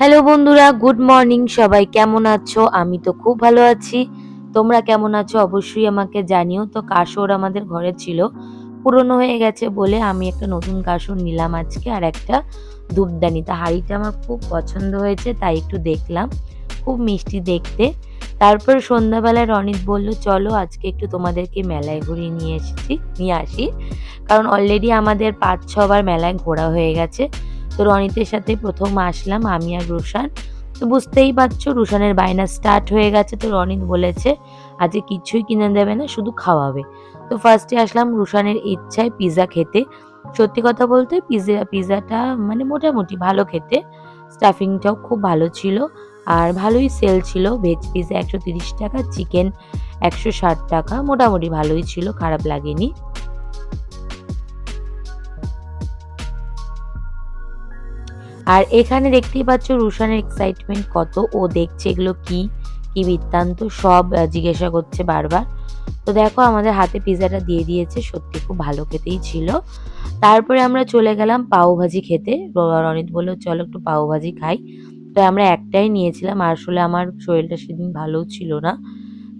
Hello বন্ধুরা good morning সবাই কেমন আছো? আমি তো খুব ভালো আছি। তোমরা কেমন আছো? অবশ্যই আমাকে জানিও। তো কাসর আমাদের ঘরে ছিল, পুরনো হয়ে গেছে বলে আমি একটা নতুন কাসর নিলাম আজকে আর একটা ধূপদানি তা হাঁড়িটা আমার খুব পছন্দ হয়েছে, তাই একটু দেখলাম, খুব মিষ্টি দেখতে। তারপর সন্ধ্যাবেলায় রনিত বলল, চলো আজকে একটু তোমাদেরকে মেলায় ঘুরিয়ে নিয়ে এসেছি, নিয়ে আসি। কারণ অলরেডি আমাদের পাঁচ ছবার মেলায় ঘোরা হয়ে গেছে। তো রনিতের সাথে প্রথম আসলাম আমি আর রুশান। তো বুঝতেই পারছ, রুশানের বায়না স্টার্ট হয়ে গেছে, তো রনিত বলেছে, আজকে কিছুই কিনে দেবে না, শুধু খাওয়াবে। তো ফার্স্টে আসলাম রুশানের ইচ্ছায় পিৎজা খেতে। সত্যি কথা বলতে পিৎজা পিৎজাটা মানে মোটামুটি ভালো খেতে। স্টাফিংটাও খুব ভালো ছিল। আর ভালোই সেল ছিল। ভেজ পিৎজা একশো তিরিশ টাকা চিকেন একশো ষাট টাকা, মোটামুটি ভালোই ছিল, খারাপ লাগেনি। আর এখানে দেখতেই পাচ্ছ রুশানের এক্সাইটমেন্ট কত। ও দেখছে এগুলো কি কি বৃত্তান্ত, সব জিজ্ঞাসা করছে বারবার। তো দেখো আমাদের হাতে পিৎজাটা দিয়ে দিয়েছে, সত্যি খুব ভালো খেতেই ছিল। তারপরে আমরা চলে গেলাম পাও ভাজি খেতে। রনিত বলল, চলো একটু পাও ভাজি খাই। তো আমরা একটাই নিয়েছিলাম আসলে আমার শরীরটা সেদিন ভালো ছিল না।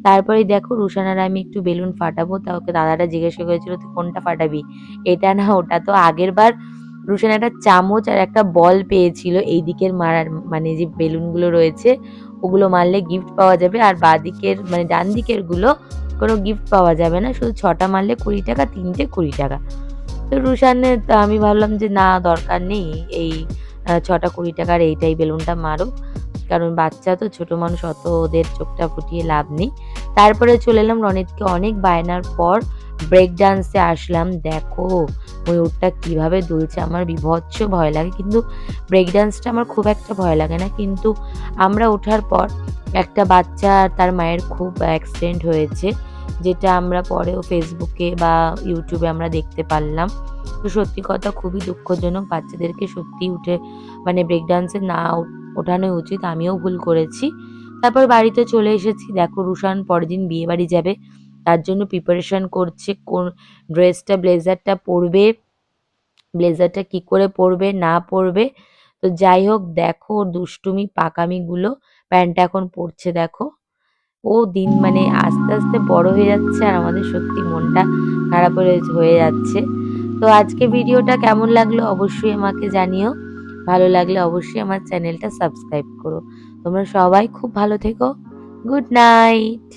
তারপরে দেখো রুশান আর আমি একটু বেলুন ফাটাবো, তা ওকে দাদাটা জিজ্ঞাসা করেছিল, তুই কোনটা ফাটাবি? এটা না, ওটা তো আগের বার রুশান একটা চামচ আর একটা বল পেয়েছিল এই দিকের মারার মানে যে বেলুনগুলো রয়েছে, ওগুলো মারলে গিফট পাওয়া যাবে। আর বাঁ দিকের মানে ডান দিকেরগুলো কোনো গিফট পাওয়া যাবে না, শুধু ছটা মারলে কুড়ি টাকা, তিনটে কুড়ি টাকা। তো রুশানে আমি ভাবলাম যে না, দরকার নেই, এই ছটা কুড়ি টাকার এইটাই বেলুনটা মারো কারণ বাচ্চা তো, ছোট মানুষ, অত ওদের চোখটা ফুটিয়ে লাভ নেই। তারপরে চলে এলাম রনিতকে অনেক বায়নার পর ব্রেক ডান্সে আসলাম। দেখো, ময়ূরটা কীভাবে দুলছে, আমার বিভৎস ভয় লাগে। কিন্তু ব্রেক ডান্সটা আমার খুব একটা ভয় লাগে না। কিন্তু আমরা ওঠার পর একটা বাচ্চা আর তার মায়ের খুব অ্যাক্সিডেন্ট হয়েছে, যেটা আমরা পরেও ফেসবুকে বা ইউটিউবে আমরা দেখতে পারলাম। তো সত্যি কথা খুবই দুঃখজনক, বাচ্চাদেরকে সত্যি উঠে মানে ব্রেক ডান্সে না ওঠানোই উচিত। আমিও ভুল করেছি। তারপর বাড়িতে চলে এসেছি। দেখো, রুশান পরের দিন বিয়ে বাড়ি যাবে। তার জন্য প্রিপারেশন করছে, কোন ড্রেসটা ব্লেজারটা পরবে ব্লেজারটা কি করে পরবে, না পরবে। তো যাই হোক, দেখো ওর দুষ্টুমি, পাকামিগুলো, প্যান্টটা এখন পরছে, দেখো। ও দিন মানে আস্তে আস্তে বড় হয়ে যাচ্ছে আর আমাদের সত্যি মনটা খারাপ হয়ে হয়ে যাচ্ছে। তো আজকে ভিডিওটা কেমন লাগল অবশ্যই আমাকে জানিও। ভালো লাগলে অবশ্যই আমার চ্যানেলটা সাবস্ক্রাইব করো। তোমরা সবাই খুব ভালো থেকো। Good night